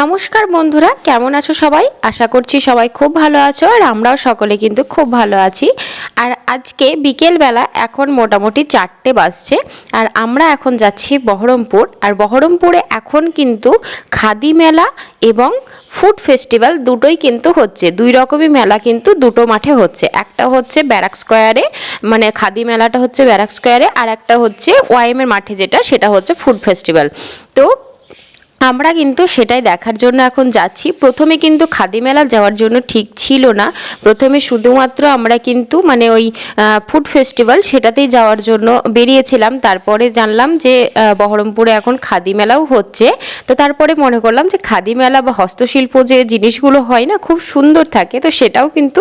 নমস্কার বন্ধুরা, কেমন আছো সবাই? আশা করছি সবাই খুব ভালো আছো আর আমরাও সকলে কিন্তু খুব ভালো আছি। আর আজকে বিকেলবেলা এখন মোটামুটি চারটে বাজছে আর আমরা এখন যাচ্ছি বহরমপুর। আর বহরমপুরে এখন কিন্তু খাদি মেলা এবং ফুড ফেস্টিভ্যাল দুটোই কিন্তু হচ্ছে। দুই রকমই মেলা কিন্তু দুটো মাঠে হচ্ছে। একটা হচ্ছে ব্যারাক স্কোয়ারে মানে খাদি মেলাটা হচ্ছে ব্যারাক স্কোয়ারে, আর একটা হচ্ছে ওয়াইএমের মাঠে যেটা, সেটা হচ্ছে ফুড ফেস্টিভ্যাল। তো আমরা কিন্তু সেটাই দেখার জন্য এখন যাচ্ছি। প্রথমে কিন্তু খাদি মেলা যাওয়ার জন্য ঠিক ছিল না। প্রথমে শুধুমাত্র আমরা কিন্তু মানে ওই ফুড ফেস্টিভ্যাল সেটাতেই যাওয়ার জন্য বেরিয়েছিলাম। তারপরে জানলাম যে বহরমপুরে এখন খাদি মেলাও হচ্ছে। তো তারপরে মনে করলাম যে খাদি মেলা বা হস্তশিল্প যে জিনিসগুলো হয় না, খুব সুন্দর থাকে। তো সেটাও কিন্তু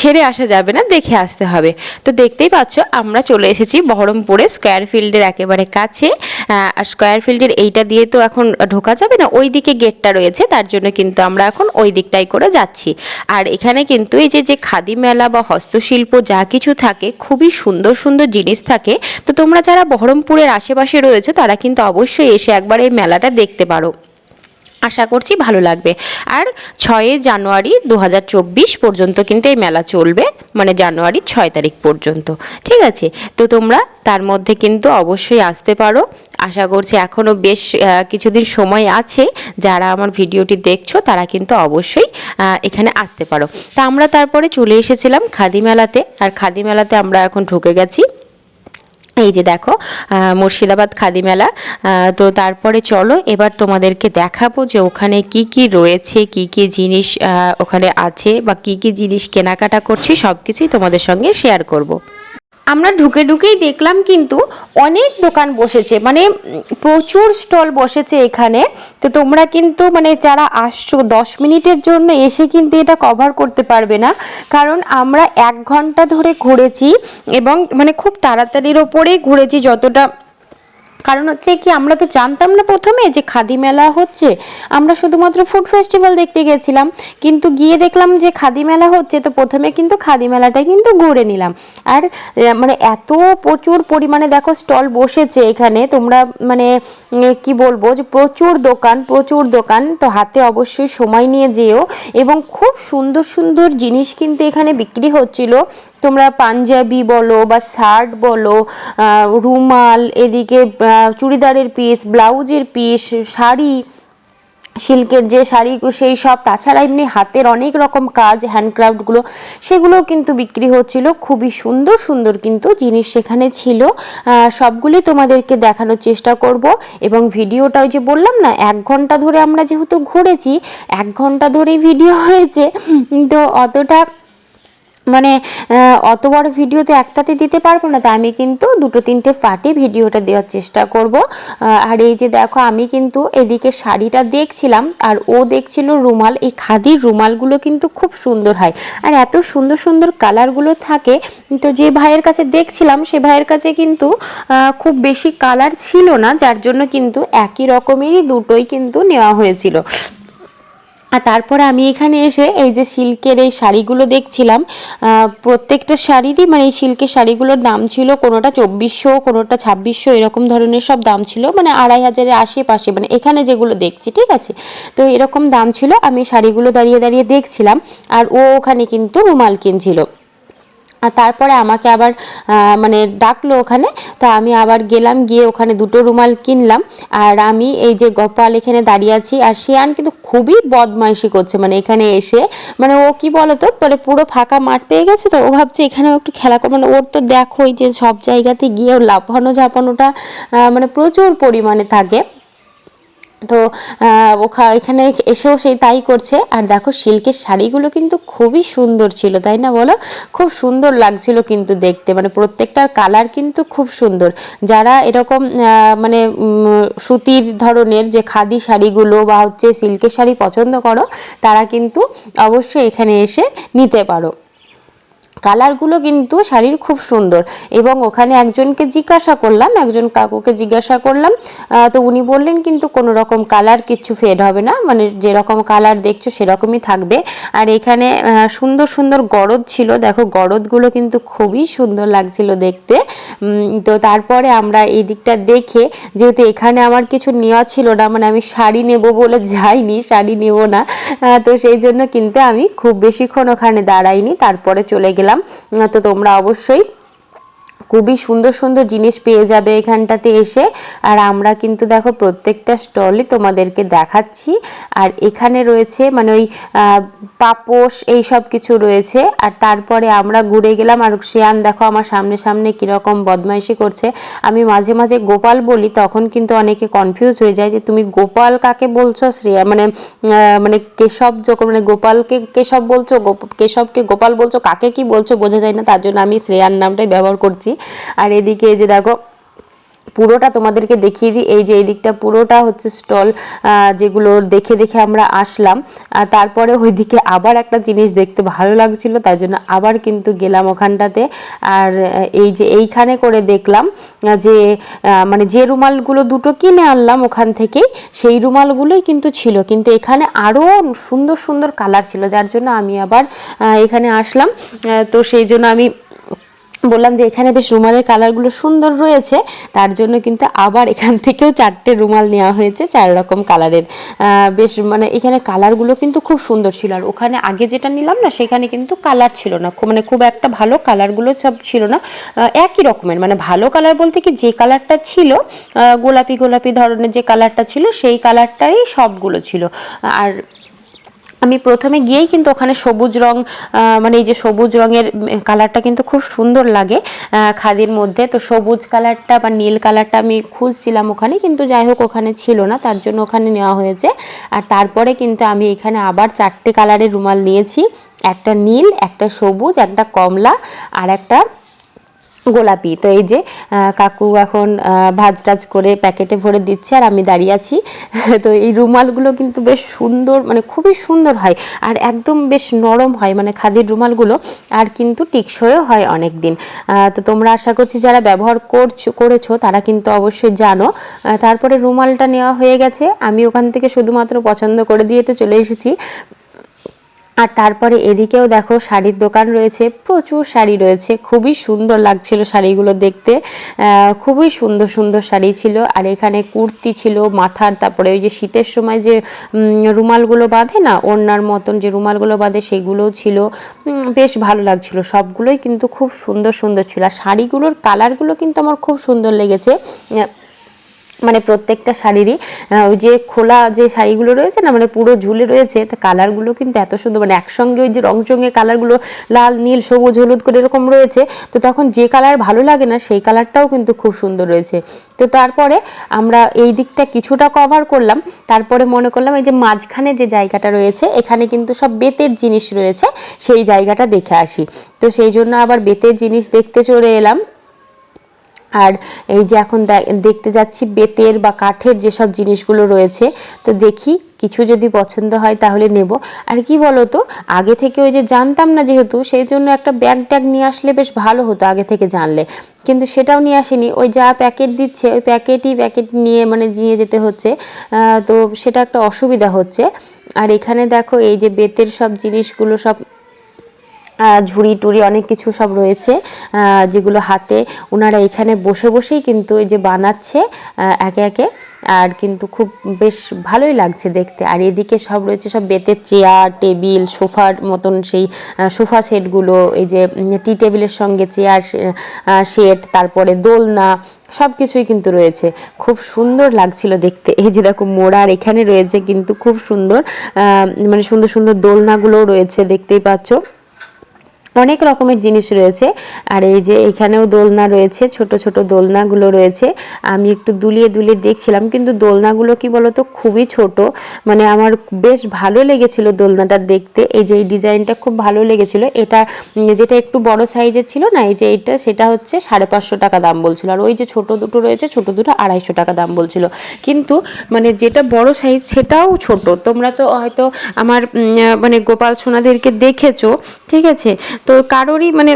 ছেড়ে আসা যাবে না, দেখে আসতে হবে। তো দেখতেই পাচ্ছ, আমরা চলে এসেছি বহরমপুরে। স্কোয়ার ফিল্ডের একেবারে কাছে। আর স্কোয়ার ফিল্ডের এইটা দিয়ে তো এখন ঢোকা যাবে না, ওই দিকে গেটটা রয়েছে, তার জন্য কিন্তু আমরা এখন ওই দিকটাই করে যাচ্ছি। আর এখানে কিন্তু এই যে যে খাদি মেলা বা হস্তশিল্প যা কিছু থাকে, খুবই সুন্দর সুন্দর জিনিস থাকে। তো তোমরা যারা বহরমপুরের আশেপাশে রয়েছে, তারা কিন্তু অবশ্যই এসে একবার এই মেলাটা দেখতে পারো। আশা করছি ভালো লাগবে। আর ছয়ই জানুয়ারি দু হাজার চব্বিশ পর্যন্ত কিন্তু এই মেলা চলবে মানে জানুয়ারি ছয় তারিখ পর্যন্ত। ঠিক আছে? তো তোমরা তার মধ্যে কিন্তু অবশ্যই আসতে পারো। আশা করছি এখনও বেশ কিছুদিন সময় আছে যারা আমার ভিডিওটি দেখছ, তারা কিন্তু অবশ্যই এখানে আসতে পারো। তা আমরা তারপরে চলে এসেছিলাম খাদি মেলাতে আর খাদি মেলাতে আমরা এখন ঢুকে গেছি। এই যে দেখো মুর্শিদাবাদ খাদি মেলা তো তারপরে চলো, এবার তোমাদেরকে দেখাবো যে ওখানে কি কি রয়েছে, কি কি জিনিস ওখানে আছে বা কি কি জিনিস কেনাকাটা করছি সব কিছুই তোমাদের সঙ্গে শেয়ার করব। আমরা ঢুকে ঢুকেই দেখলাম কিন্তু অনেক দোকান বসেছে মানে প্রচুর স্টল বসেছে এখানে। তো তোমরা কিন্তু মানে যারা আসছো দশ মিনিটের জন্য এসে কিন্তু এটা কভার করতে পারবে না। কারণ আমরা এক ঘণ্টা ধরে ঘুরেছি এবং মানে খুব তাড়াতাড়ির ওপরেই ঘুরেছি যতটা কারণ হচ্ছে কি, আমরা তো জানতাম না প্রথমে যে খাদি মেলা হচ্ছে। আমরা শুধুমাত্র ফুড ফেস্টিভ্যাল দেখতে গেছিলাম, কিন্তু গিয়ে দেখলাম যে খাদি মেলা হচ্ছে, তো প্রথমে কিন্তু খাদি মেলাটাই কিন্তু ঘুরে নিলাম। আর মানে এত প্রচুর পরিমাণে দেখো স্টল বসেছে এখানে, তোমরা মানে কি বলব যে প্রচুর দোকান প্রচুর দোকান, তো হাতে অবশ্যই সময় নিয়ে যেও। এবং খুব সুন্দর সুন্দর জিনিস কিন্তু এখানে বিক্রি হচ্ছিল। তোমরা পাঞ্জাবি বলো বা শার্ট বলো রুমাল, এদিকে চুড়িদারের পিস ব্লাউজের পিস শাড়ি, সিল্কের যে শাড়ি, সেই সব। তাছাড়া এমনি হাতের অনেক রকম কাজ হ্যান্ডক্রাফটগুলো সেগুলোও কিন্তু বিক্রি হচ্ছিল। খুবই সুন্দর সুন্দর কিন্তু জিনিস সেখানে ছিল। সবগুলি তোমাদেরকে দেখানোর চেষ্টা করব। এবং ভিডিওটা ওই যে বললাম না, এক ঘণ্টা ধরে আমরা যেহেতু ঘুরেছি, এক ঘণ্টা ধরেই ভিডিও হয়েছে, তো অতটা মানে অত বড় ভিডিওতে একটাতে দিতে পারব না, তা আমি কিন্তু দুটো তিনটে ফাটে ভিডিওটা দেওয়ার চেষ্টা করব। আর এই যে দেখো, আমি কিন্তু এদিকে শাড়িটা দেখছিলাম, আর ও দেখছিল রুমাল, এই খাদির রুমালগুলো কিন্তু খুব সুন্দর হয়। আর এত সুন্দর সুন্দর কালারগুলো থাকে, তো যে ভাইয়ের কাছে দেখছিলাম, সে ভাইয়ের কাছে কিন্তু খুব বেশি কালার ছিল না, যার জন্য কিন্তু একই রকমেরই দুটোই কিন্তু নেওয়া হয়েছিল। আর তারপরে আমি এখানে এসে এই যে সিল্কের এই শাড়িগুলো দেখছিলাম প্রত্যেকটা শাড়িরই মানে এই সিল্কের শাড়িগুলোর দাম ছিল কোনোটা চব্বিশশো, কোনোটা ছাব্বিশশো, এরকম ধরনের সব দাম ছিল মানে আড়াই হাজারের আশেপাশে মানে এখানে যেগুলো দেখছি, ঠিক আছে? তো এরকম দাম ছিল, আমি শাড়িগুলো দাঁড়িয়ে দাঁড়িয়ে দেখছিলাম, আর ও ওখানে কিন্তু রুমাল কিনছিল। আর তারপরে আমাকে আবার মানে ডাকলো ওখানে। তা আমি আবার গেলাম, গিয়ে ওখানে দুটো রুমাল কিনলাম। আর আমি এই যে গোপাল এখানে দাঁড়িয়ে আছি, আর শিয়ান কিন্তু খুবই বদমাইশি করছে মানে এখানে এসে মানে ও কি বলতো মানে পুরো ফাঁকা মাঠ পেয়ে গেছে তো, ও ভাবছে এখানেও একটু খেলা করব। মানে ওর তো দেখোই যে সব জায়গাতে গিয়ে লাফানো ঝাপানোটা মানে প্রচুর পরিমাণে থাকে। তো ওখা, এখানে এসেও সেই তাই করছে। আর দেখো, সিল্কের শাড়িগুলো কিন্তু খুবই সুন্দর ছিল, তাই না বলো? খুব সুন্দর লাগছিল কিন্তু দেখতে। মানে প্রত্যেকটার কালার কিন্তু খুব সুন্দর। যারা এরকম মানে সুতির ধরনের যে খাদি শাড়িগুলো বা হচ্ছে সিল্কের শাড়ি পছন্দ করো, তারা কিন্তু অবশ্যই এখানে এসে নিতে পারো। কালারগুলো কিন্তু শাড়ির খুব সুন্দর। এবং ওখানে একজনকে জিজ্ঞাসা করলাম, একজন কাকুকে জিজ্ঞাসা করলাম তো উনি বললেন কিন্তু কোনো রকম কালার কিচ্ছু ফেড হবে না মানে যেরকম কালার দেখছ সেরকমই থাকবে। আর এখানে সুন্দর সুন্দর গরদ ছিল। দেখো গরদগুলো কিন্তু খুবই সুন্দর লাগছিল দেখতে। তো তারপরে আমরা এই দিকটা দেখে, যেহেতু এখানে আমার কিছু নেওয়া ছিল না মানে আমি শাড়ি নেব বলে যাইনি, শাড়ি নেব না তো সেই জন্য কিন্তু আমি খুব বেশিক্ষণ ওখানে দাঁড়াইনি। তারপরে চলে গেলাম। তো তোমরা অবশ্যই খুবই সুন্দর সুন্দর জিনিস পেয়ে যাবে এখানটাতে এসে। আর আমরা কিন্তু দেখো প্রত্যেকটা স্টলই তোমাদেরকে দেখাচ্ছি। আর এখানে রয়েছে মানে ওই পাপোশ এই সব কিছু রয়েছে। আর তারপরে আমরা ঘুরে গেলাম। আর শ্রেয়ান দেখো আমার সামনে সামনে কীরকম বদমাইশি করছে। আমি মাঝে মাঝে গোপাল বলি, তখন কিন্তু অনেকে কনফিউজ হয়ে যায় যে তুমি গোপাল কাকে বলছো? শ্রেয়া মানে মানে কেশব যখন মানে গোপালকে কেশব বলছো? কেশবকে গোপাল বলছো? কাকে কি বলছো? বোঝা যায় না। তার জন্য আমি শ্রেয়ার নামটাই ব্যবহার করছি। আর এদিকে যে দেখো, পুরোটা তোমাদেরকে দেখিয়ে দিই। এই যে এই দিকটা পুরোটা হচ্ছে স্টল যেগুলো দেখে দেখে আমরা আসলাম। তারপরে ওইদিকে আবার একটা জিনিস দেখতে ভালো লাগছিল তাই জন্য আবার কিন্তু গেলাম ওখানটাতে। আর এই যে এইখানে করে দেখলাম যে মানে যে রুমালগুলো দুটো কিনে আনলাম ওখান থেকেই, সেই রুমালগুলোই কিন্তু ছিল। কিন্তু এখানে আরও সুন্দর সুন্দর কালার ছিল, যার জন্য আমি আবার এখানে আসলাম। তো সেই জন্য আমি বললাম যে এখানে বেশ রুমালের কালারগুলো সুন্দর রয়েছে, তার জন্য কিন্তু আবার এখান থেকেও চারটে রুমাল নেওয়া হয়েছে চার রকম কালারের বেশ মানে এখানে কালারগুলো কিন্তু খুব সুন্দর ছিল, আর ওখানে আগে যেটা নিলাম না, সেখানে কিন্তু কালার ছিল না। মানে খুব একটা ভালো কালারগুলো সব ছিল না। একই রকমের মানে ভালো কালার বলতে কি যে কালারটা ছিল গোলাপি গোলাপি ধরনের যে কালারটা ছিল, সেই কালারটাই সবগুলো ছিল। আর আমি প্রথমে গিয়েই কিন্তু ওখানে সবুজ রং মানে এই যে সবুজ রঙের কালারটা কিন্তু খুব সুন্দর লাগে খাদির মধ্যে। তো সবুজ কালারটা বা নীল কালারটা আমি খুঁজছিলাম ওখানে, কিন্তু যাই হোক ওখানে ছিল না, তার জন্য ওখানে নেওয়া হয়েছে। আর তারপরে কিন্তু আমি এখানে আবার চারটে কালারের রুমাল নিয়েছি, একটা নীল, একটা সবুজ, একটা কমলা আর একটা গোলাপি। তো এই যে কাকু এখন ভাজ টাজ করে প্যাকেটে ভরে দিচ্ছে আর আমি দাঁড়িয়ে আছি। তো এই রুমালগুলো কিন্তু বেশ সুন্দর মানে খুবই সুন্দর হয় আর একদম বেশ নরম হয় মানে খাদির রুমালগুলো আর কিন্তু টিকসইও হয় অনেক দিন তো তোমরা আশা করছি যারা ব্যবহার করছ, করেছ তারা কিন্তু অবশ্যই জানো। তারপরে রুমালটা নেওয়া হয়ে গেছে। আমি ওখান থেকে শুধুমাত্র পছন্দ করে দিয়ে তো চলে এসেছি। আর তারপরে এদিকেও দেখো শাড়ির দোকান রয়েছে, প্রচুর শাড়ি রয়েছে, খুবই সুন্দর লাগছিল শাড়িগুলো দেখতে। খুবই সুন্দর সুন্দর শাড়ি ছিল, আর এখানে কুর্তি ছিল, মাথার, তারপরে ওই যে শীতের সময় যে রুমালগুলো বাঁধে না, ওড়নার মতন যে রুমালগুলো বাঁধে সেগুলোও ছিল। বেশ ভালো লাগছিল, সবগুলোই কিন্তু খুব সুন্দর সুন্দর ছিল। আর শাড়িগুলোর কালারগুলো কিন্তু আমার খুব সুন্দর লেগেছে। মানে প্রত্যেকটা শাড়িরই ওই যে খোলা যে শাড়িগুলো রয়েছে না মানে পুরো ঝুলে রয়েছে, তা কালারগুলো কিন্তু এত সুন্দর মানে একসঙ্গে ওই যে রংচঙে কালারগুলো লাল, নীল, সবুজ, হলুদ করে এরকম রয়েছে, তো তখন যে কালার ভালো লাগে না, সেই কালারটাও কিন্তু খুব সুন্দর রয়েছে। তো তারপরে আমরা এই দিকটা কিছুটা কভার করলাম, তারপরে মনে করলাম এই যে মাঝখানে যে জায়গাটা রয়েছে, এখানে কিন্তু সব বেতের জিনিস রয়েছে, সেই জায়গাটা দেখে আসি। তো সেই জন্য আবার বেতের জিনিস দেখতে চলে এলাম। আর এই যে এখন দেখতে যাচ্ছি বেতের বা কাঠের যেসব জিনিসগুলো রয়েছে, তো দেখি কিছু যদি পছন্দ হয় তাহলে নেব। আর কি বলো তো আগে থেকে ওই যে জানতাম না যেহেতু, সেই জন্য একটা ব্যাগ ট্যাগ নিয়ে আসলে বেশ ভালো হতো আগে থেকে জানলে। কিন্তু সেটাও নিয়ে আসিনি। ওই যা প্যাকেট দিচ্ছে, ওই প্যাকেটই প্যাকেট নিয়ে মানে নিয়ে যেতে হচ্ছে। তো সেটা একটা অসুবিধা হচ্ছে। আর এখানে দেখো এই যে বেতের সব জিনিসগুলো সব ঝুড়ি টুড়ি অনেক কিছু সব রয়েছে যেগুলো হাতে ওনারা এখানে বসে বসেই কিন্তু এই যে বানাচ্ছে একে একে। আর কিন্তু খুব বেশ ভালোই লাগছে দেখতে। আর এদিকে সব রয়েছে সব বেতের চেয়ার, টেবিল, সোফার মতন সেই সোফা সেটগুলো, এই যে টি টেবিলের সঙ্গে চেয়ার সেট, তারপরে দোলনা, সব কিছুই কিন্তু রয়েছে। খুব সুন্দর লাগছিল দেখতে। এই যে দেখো মোড়ার এখানে রয়েছে কিন্তু খুব সুন্দর মানে সুন্দর সুন্দর দোলনাগুলোও রয়েছে দেখতেই পাচ্ছ। অনেক রকমের জিনিস রয়েছে। আর এই যে এখানেও দোলনা রয়েছে, ছোট ছোট দোলনাগুলো রয়েছে। আমি একটু দুলিয়ে দুলিয়ে দেখছিলাম, কিন্তু দোলনাগুলো কি বলতো, খুবই ছোট। মানে আমার বেশ ভালো লেগেছিল দোলনাটা দেখতে। এই যে এই ডিজাইনটা খুব ভালো লেগেছিল। এটা যেটা একটু বড় সাইজের ছিল না, এই যে এটা, সেটা হচ্ছে সাড়ে পাঁচশো টাকা দাম বলছিল। আর ওই যে ছোট দুটো রয়েছে, ছোট দুটো আড়াইশো টাকা দাম বলছিল। কিন্তু মানে যেটা বড় সাইজ, সেটাও ছোট। তোমরা তো হয়তো আমার মানে গোপাল সোনাদেরকে দেখেছ, ঠিক আছে? তো কারোরই মানে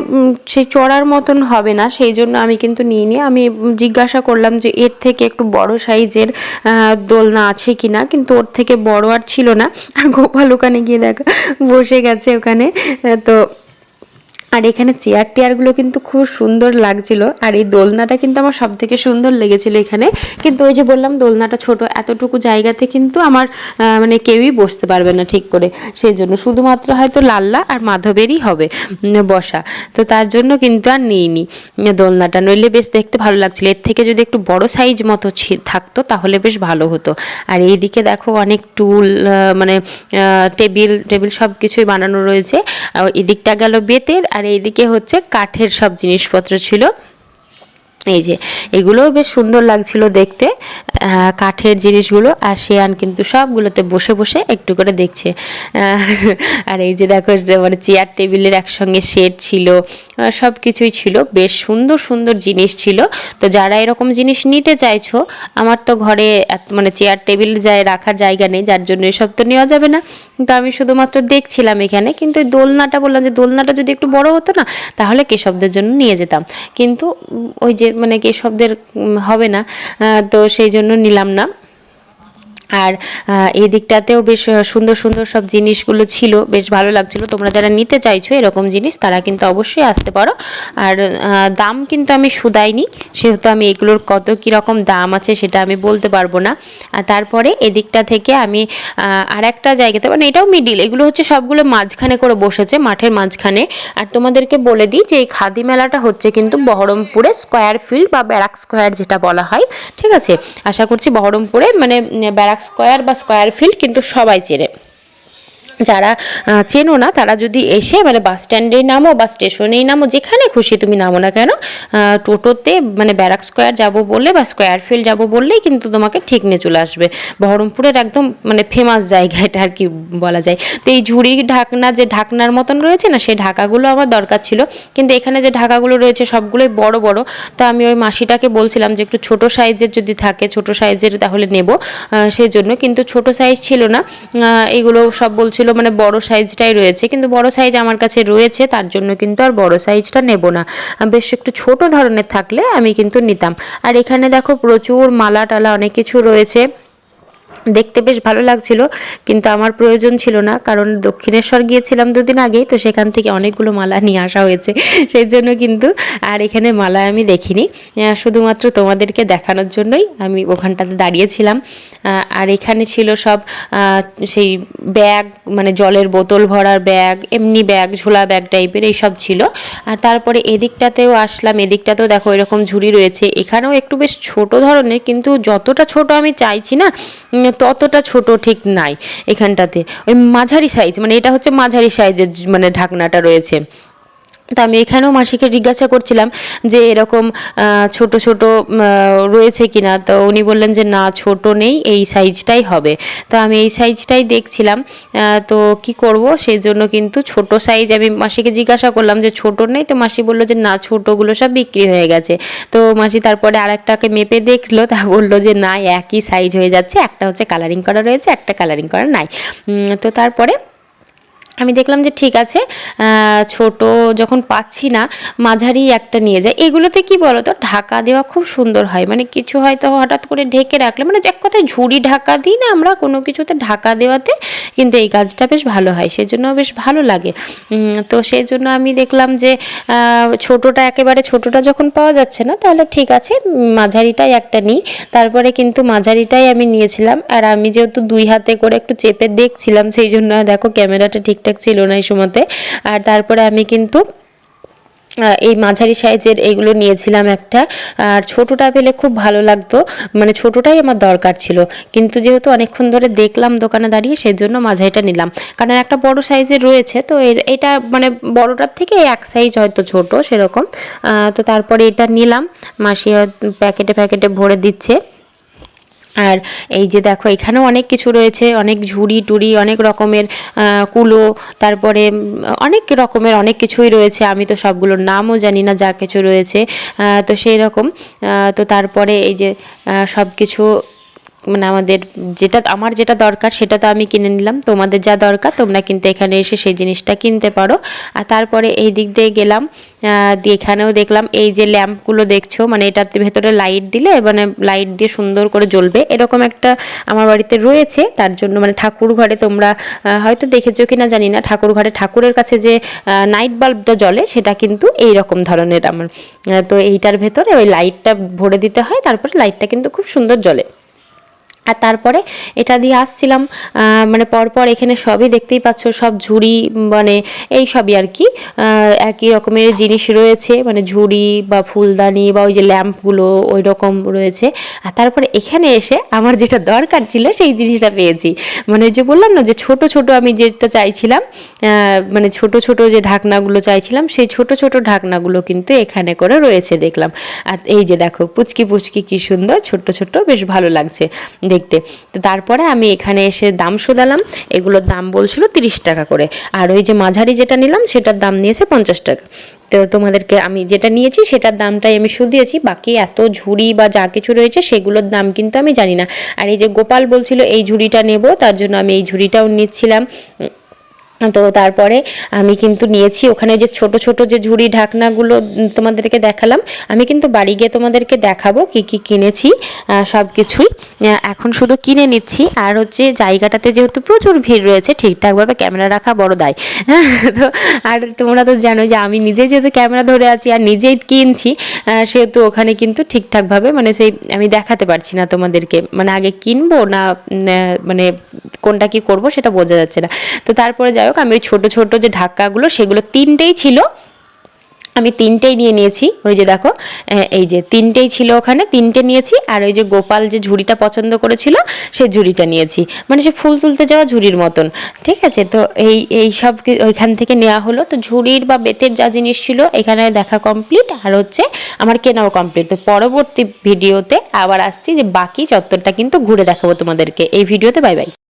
সেই চড়ার মতন হবে না, সেই জন্য আমি কিন্তু নিইনি। আমি জিজ্ঞাসা করলাম যে এর থেকে একটু বড় সাইজের দোলনা আছে কি না কিন্তু ওর থেকে বড় আর ছিল না। আর গোপাল ওখানে গিয়ে দেখা, বসে গেছে ওখানে। তো আর এখানে চেয়ার টেয়ারগুলো কিন্তু খুব সুন্দর লাগছিল। আর এই দোলনাটা কিন্তু আমার সব থেকে সুন্দর লেগেছিল এখানে। কিন্তু ওই যে বললাম, দোলনাটা ছোট, এতটুকু জায়গাতে কিন্তু আমার মানে কেউই বসতে পারবে না ঠিক করে। সেই জন্য শুধুমাত্র হয়তো লাল্লা আর মাধবেরই হবে বসা। তো তার জন্য কিন্তু আর নিইনি দোলনাটা। নইলে বেশ দেখতে ভালো লাগছিল। এর থেকে যদি একটু বড় সাইজ মতো থাকতো, তাহলে বেশ ভালো হতো। আর এইদিকে দেখো অনেক টুল মানে টেবিল টেবিল সব কিছুই বানানো রয়েছে। এদিকটা গেল বেতের, আর এইদিকে হচ্ছে কাঠের সব জিনিসপত্র ছিল। এই যে এগুলোও বেশ সুন্দর লাগছিল দেখতে কাঠের জিনিসগুলো, আর শেয়ান কিন্তু সবগুলোতে বসে বসে একটু করে দেখছে। আর এই যে দেখো মানে চেয়ার টেবিলের একসঙ্গে সেট ছিল সব কিছুই ছিল, বেশ সুন্দর সুন্দর জিনিস ছিল। তো যারা এরকম জিনিস নিতে চাইছো, আমার তো ঘরে মানে চেয়ার টেবিল যায় রাখার জায়গা নেই, যার জন্য এসব তো নেওয়া যাবে না। কিন্তু আমি শুধুমাত্র দেখছিলাম এখানে, কিন্তু দোলনাটা বললাম যে দোলনাটা যদি একটু বড় হতো না, তাহলে কেশবদের জন্য নিয়ে যেতাম। কিন্তু ওই যে মানে কেশবদের শব্দের হবে না। তো সেই জন্য নিলাম না। আর এই দিকটাতেও বেশ সুন্দর সুন্দর সব জিনিসগুলো ছিল। বেশ ভালো লাগছিল। তোমরা যারা নিতে চাইছো এরকম জিনিস, তারা কিন্তু অবশ্যই আসতে পারো। আর দাম কিন্তু আমি শুধাইনি। সেহেতু আমি এগুলোর কত কীরকম দাম আছে সেটা আমি বলতে পারব না। আর তারপরে এদিকটা থেকে আমি আর একটা জায়গাতে মানে এটাও মিডিল এগুলো হচ্ছে সবগুলো মাঝখানে করে বসেছে, মাঠের মাঝখানে। আর তোমাদেরকে বলে দিই যে এই খাদি মেলাটা হচ্ছে কিন্তু বহরমপুরে স্কোয়ার ফিল্ড বা ব্যারাক স্কোয়ার যেটা বলা হয়। ঠিক আছে? আশা করছি বহরমপুরে মানে ব্যারাক স্কোয়ার বা স্কোয়ার ফিল্ড কিন্তু সবাই চেনে। যারা চেনো না, তারা যদি এসে মানে বাস স্ট্যান্ডে নামো বা স্টেশনেই নামো, যেখানে খুশি তুমি নামো না কেন টোটোতে মানে ব্যারাক স্কোয়ার যাব বললে বা স্কোয়ার ফিল্ড যাব বললেই কিন্তু তোমাকে ঠিক নিয়ে চলে আসবে। বহরমপুরের একদম মানে ফেমাস জায়গা এটা আর কি বলা যায়। তো এই ঝুড়ি ঢাকনা যে ঢাকনার মতন রয়েছে না, সেই ঢাকাগুলো আমার দরকার ছিল। কিন্তু এখানে যে ঢাকাগুলো রয়েছে সবগুলোই বড় বড়। তো আমি ওই মাসিটাকে বলছিলাম যে একটু ছোট সাইজের যদি থাকে, ছোট সাইজের তাহলে নেব সেই জন্য। কিন্তু ছোট সাইজ ছিল না এগুলো সব বলছিল মানে বড় সাইজটাই রয়েছে, কিন্তু বড় সাইজ আমার কাছে রয়েছে, তার জন্য কিন্তু আর বড় সাইজটা নেব না। বেশ একটু ছোট ধরনের থাকলে আমি কিন্তু নিতাম। আর এখানে দেখো প্রচুর মালা টালা অনেক কিছু রয়েছে। দেখতে বেশ ভালো লাগছিল, কিন্তু আমার প্রয়োজন ছিল না, কারণ দক্ষিণেশ্বর গিয়েছিলাম দুদিন আগেই, তো সেখান থেকে অনেকগুলো মালা নিয়ে আসা হয়েছে, সেই জন্য কিন্তু আর এখানে মালা আমি দেখিনি। শুধুমাত্র তোমাদেরকে দেখানোর জন্যই আমি ওখানটাতে দাঁড়িয়েছিলাম। আর এখানে ছিল সব সেই ব্যাগ মানে জলের বোতল ভরার ব্যাগ, এমনি ব্যাগ, ঝোলা ব্যাগ টাইপের এইসব ছিল। আর তারপরে এদিকটাতেও আসলাম, এদিকটাতেও দেখো এরকম ঝুড়ি রয়েছে, এখানেও একটু বেশ ছোট ধরনের, কিন্তু যতটা ছোট আমি চাইছি না ততটা ছোট ঠিক নাই এখানটাতে। ওই মাঝারি সাইজ মানে এটা হচ্ছে মাঝারি সাইজের মানে ঢাকনাটা রয়েছে। তো আমি এখানেও মাসিকে জিজ্ঞাসা করছিলাম যে এরকম ছোট ছোট রয়েছে কিনা। তো উনি বললেন যে, না, ছোট নেই, এই সাইজটাই হবে। তো আমি এই সাইজটাই দেখছিলাম তো কি করব? সেই জন্য কিন্তু ছোট সাইজ আমি মাসিকে জিজ্ঞাসা করলাম যে, ছোট নেই? তো মাসি বলল যে, না, ছোটোগুলো সব বিক্রি হয়ে গেছে। তো মাসি তারপরে আর আরেকটাকে মেপে দেখল, তা বলল যে, না, একই সাইজ হয়ে যাচ্ছে, একটা হচ্ছে কালারিং করা রয়েছে, একটা কালারিং করা নাই। তো তারপরে আমি দেখলাম যে ঠিক আছে ছোট যখন পাচ্ছি না, মাঝারি একটা নিয়ে যায়। এগুলোতে কি বলো তো ঢাকা দেওয়া খুব সুন্দর হয়। মানে কিছু হয়তো হঠাৎ করে ঢেকে রাখলে মানে এক কথায় ঝুড়ি ঢাকা দিই না আমরা, কোনো কিছুতে ঢাকা দেওয়াতে কিন্তু এই কাজটা বেশ ভালো হয় সেজন্য বেশ ভালো লাগে। তো সেই জন্য আমি দেখলাম যে ছোটটা একেবারে ছোটটা যখন পাওয়া যাচ্ছে না, তাহলে ঠিক আছে, মাঝারিটাই একটা নিই। তারপরে কিন্তু মাঝারিটাই আমি নিয়েছিলাম। আর আমি যেহেতু দুই হাতে করে একটু চেপে দেখছিলাম, সেই জন্য দেখো ক্যামেরাটা ঠিকঠাক ছিল না এই সময়তে। আর তারপরে আমি কিন্তু এই মাঝারি সাইজের এইগুলো নিয়েছিলাম একটা। আর ছোটোটা পেলে খুব ভালো লাগতো। মানে ছোটোটাই আমার দরকার ছিল। কিন্তু যেহেতু অনেকক্ষণ ধরে দেখলাম দোকানে দাঁড়িয়ে, সেজন্য মাঝারিটা নিলাম। কারণ একটা বড় সাইজের রয়েছে, তো এর, এটা মানে বড়টার থেকে এক সাইজ হয়তো ছোট সেরকম। তো তারপরে এটা নিলাম। মাসি প্যাকেটে প্যাকেটে ভরে দিচ্ছে। আর এই যে দেখো, এখানেও অনেক কিছু রয়েছে, অনেক ঝুড়ি টুড়ি, অনেক রকমের কুলো, তারপরে অনেক রকমের অনেক কিছুই রয়েছে, আমি তো সবগুলোর নামও জানি না, যা কিছু রয়েছে তো সেই রকম তো তারপরে এই যে সব কিছু মানে আমাদের যেটা, আমার যেটা দরকার সেটা তো আমি কিনে নিলাম, তোমাদের যা দরকার তোমরা কিন্তু এখানে এসে সেই জিনিসটা কিনতে পারো। আর তারপরে এই দিক দিয়ে গেলাম এখানেও দেখলাম এই যে ল্যাম্পগুলো দেখছ মানে এটার ভেতরে লাইট দিলে মানে লাইট দিয়ে সুন্দর করে জ্বলবে। এরকম একটা আমার বাড়িতে রয়েছে, তার জন্য মানে ঠাকুর ঘরে তোমরা হয়তো দেখেছ কিনা জানি না, ঠাকুর ঘরে ঠাকুরের কাছে যে নাইট বাল্বটা জ্বলে সেটা কিন্তু এই রকম ধরনের আমার। তো এইটার ভেতরে ওই লাইটটা ভরে দিতে হয়, তারপরে লাইটটা কিন্তু খুব সুন্দর জ্বলে। আর তারপরে এটা দিয়ে আসছিলাম মানে পরপর এখানে সবই দেখতেই পাচ্ছ, সব ঝুড়ি মানে এই সবই আর কি। একই রকমের জিনিস রয়েছে মানে ঝুড়ি বা ফুলদানি বা ওই যে ল্যাম্পগুলো ওই রকম রয়েছে। আর তারপরে এখানে এসে আমার যেটা দরকার ছিল সেই জিনিসটা পেয়েছি। মানে যে বললাম না যে ছোট ছোট আমি যেটা চাইছিলাম মানে ছোট ছোট যে ঢাকনাগুলো চাইছিলাম, সেই ছোট ছোট ঢাকনাগুলো কিন্তু এখানে করে রয়েছে দেখলাম। আর এই যে দেখো, পুচকি পুচকি কি সুন্দর ছোট্ট ছোট্ট বেশ ভালো লাগছে। দেখতে। তো তারপরে আমি এখানে এসে দাম শোধালাম। এগুলোর দাম বলছিল তিরিশ টাকা করে। আর ওই যে মাঝারি যেটা নিলাম, সেটার দাম নিয়েছে পঞ্চাশ টাকা। তো তোমাদেরকে আমি যেটা নিয়েছি, সেটার দামটাই আমি শুধিয়েছি। বাকি এত ঝুড়ি বা যা কিছু রয়েছে, সেগুলোর দাম কিন্তু আমি জানি না। আর এই যে গোপাল বলছিল, এই ঝুড়িটা নেব। তার জন্য আমি এই ঝুড়িটাও নিচ্ছিলাম। তো তারপরে আমি কিন্তু নিয়েছি। ওখানে যে ছোট ছোট যে ঝুড়ি ঢাকনাগুলো তোমাদেরকে দেখালাম, আমি কিন্তু বাড়ি গিয়ে তোমাদেরকে দেখাবো কি কি কিনেছি সব কিছুই এখন শুধু কিনে নিচ্ছি। আর হচ্ছে জায়গাটাতে যেহেতু প্রচুর ভিড় রয়েছে, ঠিকঠাকভাবে ক্যামেরা রাখা বড় দায়। তো আর তোমরা তো জানো যে আমি নিজেই যেহেতু ক্যামেরা ধরে আছি আর নিজেই কিনছি সেহেতু ওখানে কিন্তু ঠিকঠাকভাবে মানে সেই আমি দেখাতে পারছি না তোমাদেরকে। মানে আগে কিনবো না মানে কোনটা কি করব সেটা বোঝা যাচ্ছে না। তো তারপরে যাই হোক, আমি ওই ছোটো ছোটো যে ঢাকাগুলো, সেগুলো তিনটেই ছিল। আমি তিনটেই নিয়ে নিয়েছি। ওই যে দেখো এই যে তিনটেই ছিল ওখানে, তিনটে নিয়েছি। আর ওই যে গোপাল যে ঝুড়িটা পছন্দ করেছিল সেই ঝুড়িটা নিয়েছি। মানে সে ফুল তুলতে যাওয়া ঝুড়ির মতন। ঠিক আছে? তো এই এই সব ওইখান থেকে নেওয়া হলো। তো ঝুড়ির বা বেতের যা জিনিস ছিল, এখানে দেখা কমপ্লিট আর হচ্ছে আমার কেনাও কমপ্লিট তো পরবর্তী ভিডিওতে আবার আসছি যে বাকি চত্বরটা কিন্তু ঘুরে দেখাবো তোমাদেরকে। এই ভিডিওতে বাই বাই।